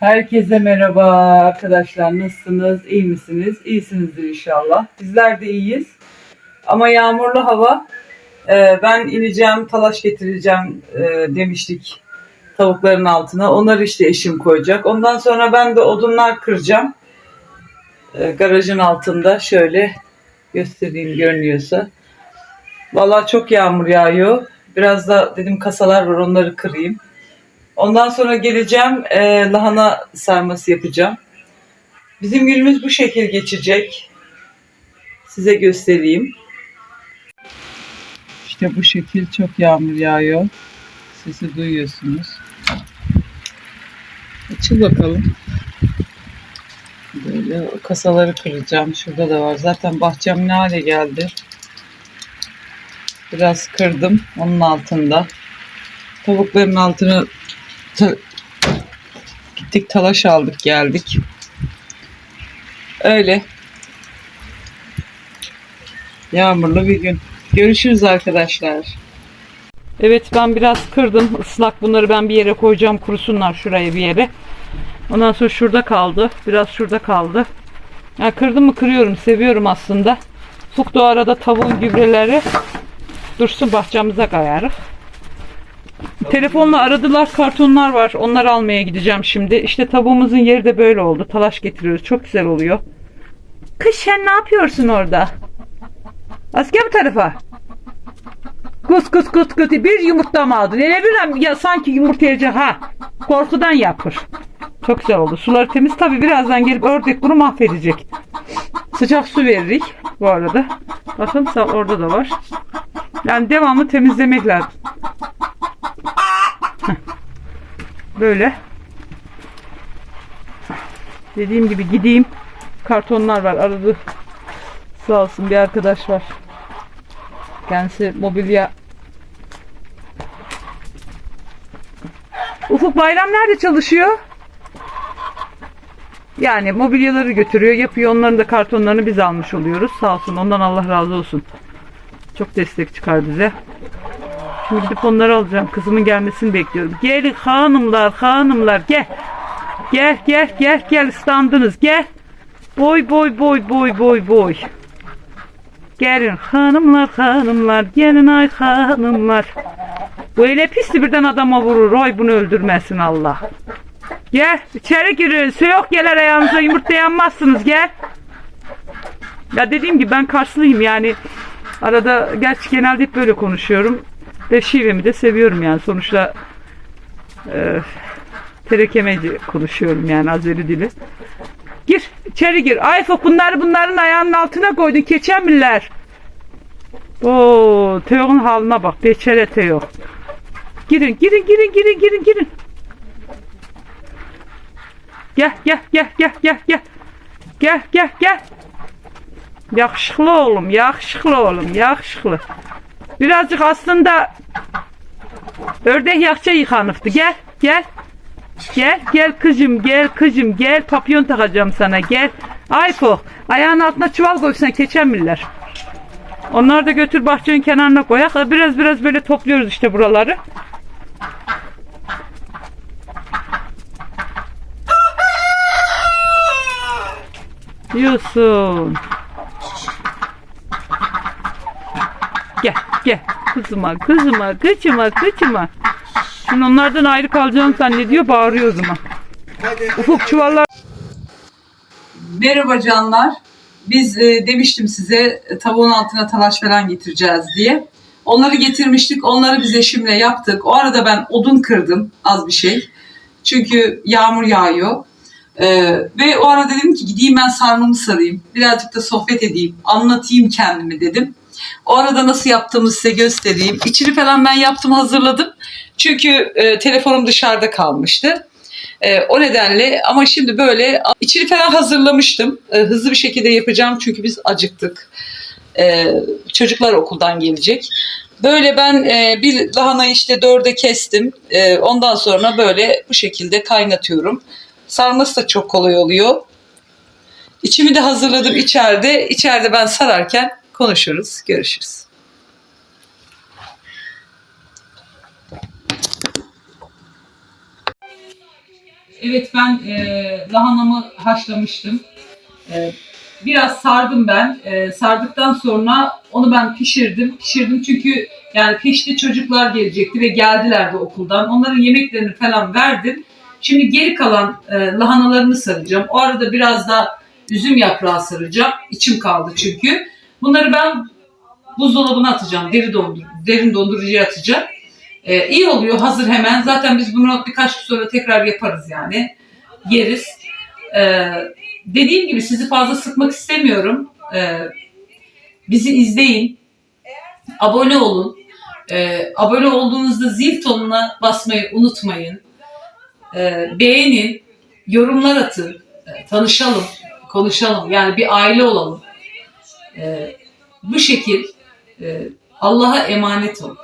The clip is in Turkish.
Herkese merhaba arkadaşlar. Nasılsınız? İyi misiniz? İyisinizdir inşallah. Bizler de iyiyiz. Ama yağmurlu hava. Ee, ben ineceğim, talaş getireceğim e, demiştik tavukların altına. Onları işte eşim koyacak. Ondan sonra ben de odunlar kıracağım. Ee, garajın altında şöyle göstereyim görünüyorsa. Vallahi çok yağmur yağıyor. Biraz da dedim kasalar var onları kırayım. Ondan sonra geleceğim e, lahana sarması yapacağım. Bizim günümüz bu şekil geçecek. Size göstereyim. İşte bu şekil çok yağmur yağıyor. Sesi duyuyorsunuz. Açıl bakalım. Böyle kasaları kıracağım. Şurada da var. Zaten bahçem ne hale geldi. Biraz kırdım onun altında. Tavukların altını ta- gittik talaş aldık geldik. Öyle. Yağmurlu bir gün. Görüşürüz arkadaşlar. Evet ben biraz kırdım. Islak bunları ben bir yere koyacağım kurusunlar şuraya bir yere. Ondan sonra şurada kaldı. Biraz şurada kaldı. Ya kırdım mı kırıyorum. Seviyorum aslında. Fuk da o arada tavuğun gübreleri dursun bahçemize kayarız. Telefonla aradılar kartonlar var. Onları almaya gideceğim şimdi. İşte tavuğumuzun yeri de böyle oldu. Talaş getiriyoruz. Çok güzel oluyor. Kış sen ne yapıyorsun orada? Asker bu tarafa. Kut kut kut kut bir yumurta mı aldın? Ne bileyim ya sanki yumurta yiyecek ha. Korkudan yapır. Çok güzel oldu. Suları temiz. Tabi birazdan gelip ördek bunu mahvedecek. Sıcak su veririk bu arada. Bakın orada da var. Yani devamlı temizlemek lazım. Böyle. Dediğim gibi gideyim. Kartonlar var. Aradı. Sağ olsun bir arkadaş var. Kendisi mobilya. Ufuk Bayram nerede çalışıyor? Yani mobilyaları götürüyor, yapıyor. Onların da kartonlarını biz almış oluyoruz. Sağ olsun. Ondan Allah razı olsun. Çok destek çıkar bize. Şimdi gidip onları alacağım. Kızımın gelmesini bekliyorum. Gelin hanımlar, hanımlar gel. Gel, gel, gel, gel. Islandınız. Gel. Boy, boy, boy, boy, boy, boy. Gelin hanımlar, hanımlar. Gelin ay hanımlar. Bu öyle pisti birden adama vurur. Oy bunu öldürmesin Allah. Gel içeri girin. Soğuk gelir ayağınıza yumurta yanmazsınız gel. Ya dediğim gibi ben Karslıyım yani. Arada gerçi genelde hep böyle konuşuyorum. Ve şivemi de seviyorum yani. Sonuçta e, terekemeci konuşuyorum yani Azeri dili. Gir içeri gir. Ayfa bunları bunların ayağının altına koydun keçemiller. Oo, Teo'nun haline bak. Beçere Teo. Girin girin girin girin girin girin. Gel gel gel gel gel gel. Gel gel gel. Yakışıklı oğlum, yakışıklı oğlum, yakışıklı. Birazcık aslında ördek yakça yıkanıftı. Gel, gel. Gel, gel kızım, gel kızım, gel. Papyon takacağım sana, gel. Ayfo, ayağın altına çuval koysan keçemiller. Onları da götür bahçenin kenarına koyak. Biraz biraz böyle topluyoruz işte buraları. Diyorsun. Gel gel kızıma kızıma kıçıma kıçıma. Şimdi onlardan ayrı kalacağını zannediyor bağırıyor o zaman. Ufuk çuvallar. Merhaba canlar. Biz e, demiştim size e, tavuğun altına talaş falan getireceğiz diye. Onları getirmiştik. Onları biz eşimle yaptık. O arada ben odun kırdım az bir şey. Çünkü yağmur yağıyor. Ee, ve o ara dedim ki gideyim ben sarmamı sarayım. Birazcık da sohbet edeyim. Anlatayım kendimi dedim. O arada nasıl yaptığımı size göstereyim. İçini falan ben yaptım hazırladım. Çünkü e, telefonum dışarıda kalmıştı. E, o nedenle ama şimdi böyle içini falan hazırlamıştım. E, hızlı bir şekilde yapacağım çünkü biz acıktık. E, çocuklar okuldan gelecek. Böyle ben e, bir lahanayı işte dörde kestim. E, ondan sonra böyle bu şekilde kaynatıyorum. Sarması da çok kolay oluyor. İçimi de hazırladım içeride. İçeride ben sararken konuşuruz. Görüşürüz. Evet ben e, lahanamı haşlamıştım. E, biraz sardım ben. E, sardıktan sonra onu ben pişirdim. Pişirdim çünkü yani pişti çocuklar gelecekti ve geldiler de okuldan. Onların yemeklerini falan verdim. Şimdi geri kalan e, lahanalarını saracağım. O arada biraz da üzüm yaprağı saracağım. İçim kaldı çünkü. Bunları ben buzdolabına atacağım. Deri dondur derin dondurucuya atacağım. Ee, iyi oluyor hazır hemen. Zaten biz bunu birkaç gün sonra tekrar yaparız yani. Yeriz. Ee, dediğim gibi sizi fazla sıkmak istemiyorum. Ee, bizi izleyin. Abone olun. Ee, abone olduğunuzda zil tonuna basmayı unutmayın. Ee, beğenin. Yorumlar atın. Ee, tanışalım. Konuşalım. Yani bir aile olalım. Ee, bu şekil e, Allah'a emanet olun.